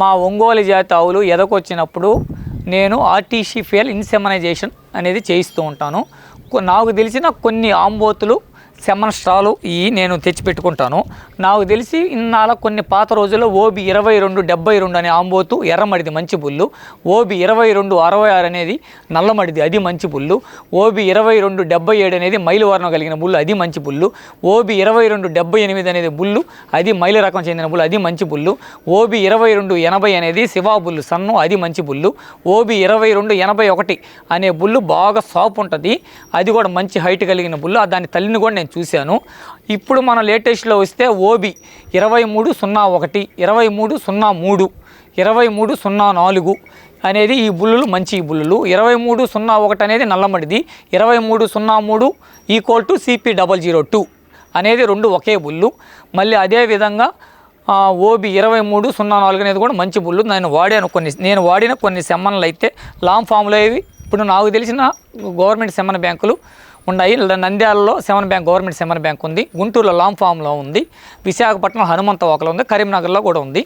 మా ఒంగోలు జాతి ఆవులు ఎదకొచ్చినప్పుడు నేను ఆర్టీసీ ఫెయిల్ ఇన్సెమనైజేషన్ అనేది చేయిస్తూ ఉంటాను. నాకు తెలిసిన కొన్ని ఆంబోతులు సెమన్ స్ట్రాలు ఈ నేను తెచ్చిపెట్టుకుంటాను నాకు తెలిసి ఇన్నాళ్ళ కొన్ని పాత రోజుల్లో ఓబి ఇరవై రెండు డెబ్బై రెండు అనే ఆంబోతు ఎర్రమడిది మంచి పుల్లు ఓబి ఇరవై రెండు అరవై ఆరు అనేది నల్లమడిది అది మంచి పుల్లు ఓబి ఇరవై రెండు డెబ్బై ఏడు అనేది మైలు వర్ణం కలిగిన బుల్లు అది మంచి పుల్లు ఓబి ఇరవై రెండు డెబ్బై ఎనిమిది అనేది బుల్లు అది మైలు రకం చెందిన బుల్లు అది మంచి బుల్లు. ఓబి ఇరవై రెండు ఎనభై అనేది శివా బుల్లు సన్ను అది మంచి బుల్లు. ఓబి ఇరవై రెండు ఎనభై ఒకటి అనే బుల్లు బాగా సాపు ఉంటుంది. అది కూడా మంచి హైట్ కలిగిన బుల్లు. దాని తల్లిని కూడా నేను చూశాను. ఇప్పుడు మన లేటెస్ట్లో వస్తే ఓబి ఇరవై మూడు సున్నా ఒకటి ఇరవై మూడు సున్నా మూడు ఇరవై మూడు సున్నా నాలుగు అనేది ఈ బుల్లులు మంచి బుల్లులు. ఇరవై మూడు సున్నా ఒకటి అనేది నల్లమడిది ఇరవై మూడు సున్నా మూడు equal to CP double zero two అనేది రెండు ఒకే బుల్లు. మళ్ళీ అదే విధంగా ఓబి ఇరవై మూడు సున్నా నాలుగు అనేది కూడా మంచి బుల్లు. నేను వాడాను కొన్ని నేను వాడిన కొన్ని సెమ్మన్లు అయితే లాంగ్ ఫామ్లో ఇవి. ఇప్పుడు నాకు తెలిసిన గవర్నమెంట్ సెమ్మన్ బ్యాంకులు ఉన్నాయి. నంద్యాలలో seven bank government seven bank ఉంది. గుంటూరులో లాంగ్ ఫామ్లో ఉంది. విశాఖపట్నం హనుమంత ఒకలో ఉంది. కరీంనగర్లో కూడా ఉంది.